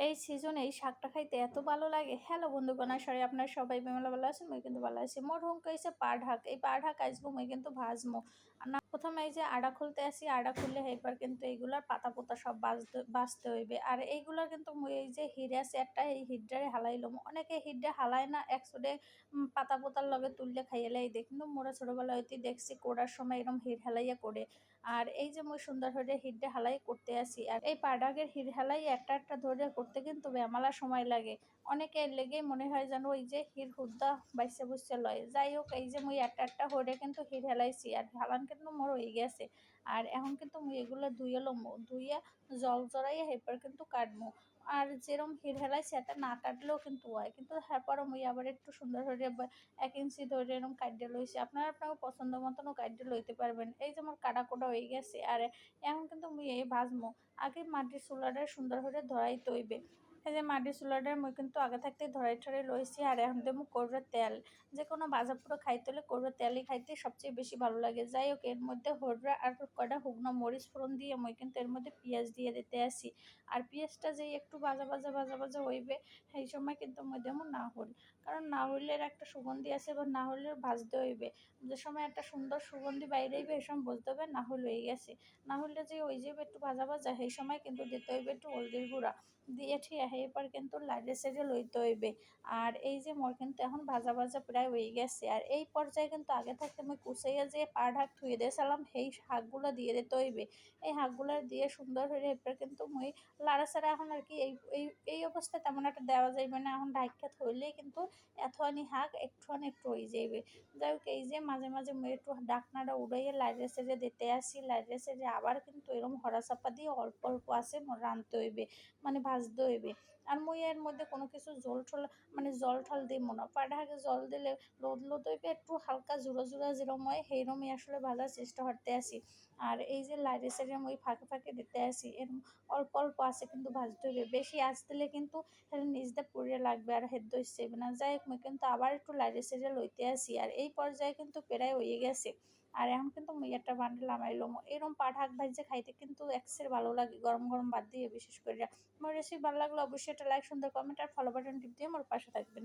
এই সিজনে এই শাকটা খাইতে এত ভালো লাগে। হ্যালো বন্ধুগণ সরি আপনার সবাই বেমেলা ভালো আছেন মই কিন্তু ভালো আছি। মোর হুম কইছে পা ঢাক। এই পা ঢাক আসব মই কিন্তু ভাজমো। প্রথমে এই যে আড়া খুলতে আসি, আড়া খুললে এইবার কিন্তু এইগুলার পাতা পোতা সব বাঁচতে হইবে। আর এইগুলার কিন্তু এই যে হিরা একটা এই হিড্ডারে হালাইলাম অনেকে হিড্ডা হালায় না একশোটে পাতা পোতার লগে তুললে খাইয়েলাই দেখ কিন্তু মোরা ছোটোবেলা হইতে দেখছি কোড়ার সময় এরকম হিট হালাইয়া করে আর এই যে মই সুন্দর হয়ে হিড্ডা হালাই করতে আসি। আর এই পাডাগের হিট হালাই একটা একটা ধরে করতে কিন্তু বেমালা সময় লাগে। অনেকে লেগেই মনে হয় যেন ওই যে হির হুদ্দা বাইসে বুসে লয়। যাই হোক, এই যে মুই একটা একটা হরে কিন্তু হির হেলাইছি। আর হালান কিন্তু মোর হয়ে গেছে। আর এখন কিন্তু মুই এগুলো ধুয়ে লমো। ধুইয়া জল জড়াইয়া হেরপর কিন্তু কাটবো আর যেরকম হির হেলাইছে এটা না কাটলেও কিন্তু হয়। কিন্তু তারপরে মুই আবার একটু সুন্দর করে এক ইঞ্চি ধরে এরকম কাটিয়ে লইছি। আপনারা আপনাকে পছন্দ মতনও কাটিয়ে লইতে পারবেন। এই যে আমার কাটা কোটা হয়ে গেছে। আর এখন কিন্তু মুই এই ভাজমো। আগে মাটির চুলাটা সুন্দর করে ধরাই তৈবে এই যে মাটির চুলাটার মুই কিন্তু আগে থাকতে ধরাই টরাই লইছি, আর এখন দেবো করবে তেল। যে কোনো বাজার পুরো খাইতে হলে করবে, তেলই খাইতে সবচেয়ে বেশি ভালো লাগে। যাই হোক, এর মধ্যে হররা আর কয়টা শুকনো মরিচ ফোড়ন দিয়ে মই কিন্তু এর মধ্যে পেঁয়াজ দিয়ে দিতে আসি। আর পেঁয়াজটা যেই একটু বাজা বাজা বাজা বাজা হইবে, সেই সময় কিন্তু মই দেবো না হল কারণ না হইলে একটা সুগন্ধি আছে, বা না হলে ভাজতে হইবে। যে সময় একটা সুন্দর সুগন্ধি বাইরে হইবে এই সময় বুঝতে হবে না হলে হয়ে গেছে। না হলে যে ওই যে একটু ভাজা ভাজা, সেই সময় কিন্তু দিতে হইবে একটু হলদির গুঁড়া। দিয়ে ঠিক এরপর কিন্তু লাইটে সেজে লইতে হইবে। আর এই যে মোর কিন্তু এখন ভাজা ভাজা প্রায় হয়ে গেছে। আর এই পর্যায়ে কিন্তু আগে থাকতে আমি কুচাইয়া যে পা ঢাক ধুয়ে দিয়েছিলাম, সেই শাকগুলো দিয়ে দিতে হইবে। এই শাকগুলো দিয়ে সুন্দর হয়ে এরপর কিন্তু মই লাড়াচাড়া এখন আর কি এই এই অবস্থায় তেমন একটা দেওয়া যাইবে না। এখন ডাইকা থইলেই কিন্তু এতখানি শাক একটুখানি একটু হয়ে যাইবে। যাই হোক এই যে মাঝে মাঝে একটু ডাকনাটা উড়াইয়ে লাইটে সেজে দিতে আসি। লাইটে সেজে আবার কিন্তু এরকম হরা চাপা দিয়ে অল্প অল্প আছে রাঁধতে হইবে মানে ভাজতে হইবে। আর মুই এর মধ্যে কোনো কিছু জল ঠল মানে জল ঠল দিব না। পাটাকে জল দিলে লোদ লোদ হইবে, একটু হালকা জোড়া জোড়া যেরকম হয় সেইরকমই আসলে ভাজার চেষ্টা করতে আসি। আর এই যে লাইটে সাইডে মই ফাঁকে ফাঁকে দিতে আসি এরকম অল্প অল্প আসে কিন্তু ভাজতে হইবে। বেশি আঁচ দিলে কিন্তু নিচ দিয়ে পুড়িয়ে লাগবে আর হেদ্দ হিসেবে না। যাই হোক কিন্তু আবার একটু লাইটে সিরিয়াল লইতে আসি আর এই পর্যায়ে কিন্তু প্রায় হয়ে গেছে। আর এখন কিন্তু মুই একটা বান্ডেল লামাইলাম এরকম পাট হাক ভাজছে খাইতে কিন্তু এক্সের ভালো লাগে, গরম গরম বাদ দিয়ে বিশেষ করে আমার রেসিপি ভালো লাগলে অবশ্যই একটা লাইক সুন্দর কমেন্ট আর ফলো বাটন টিপ দিয়ে আমার পাশে থাকবেন।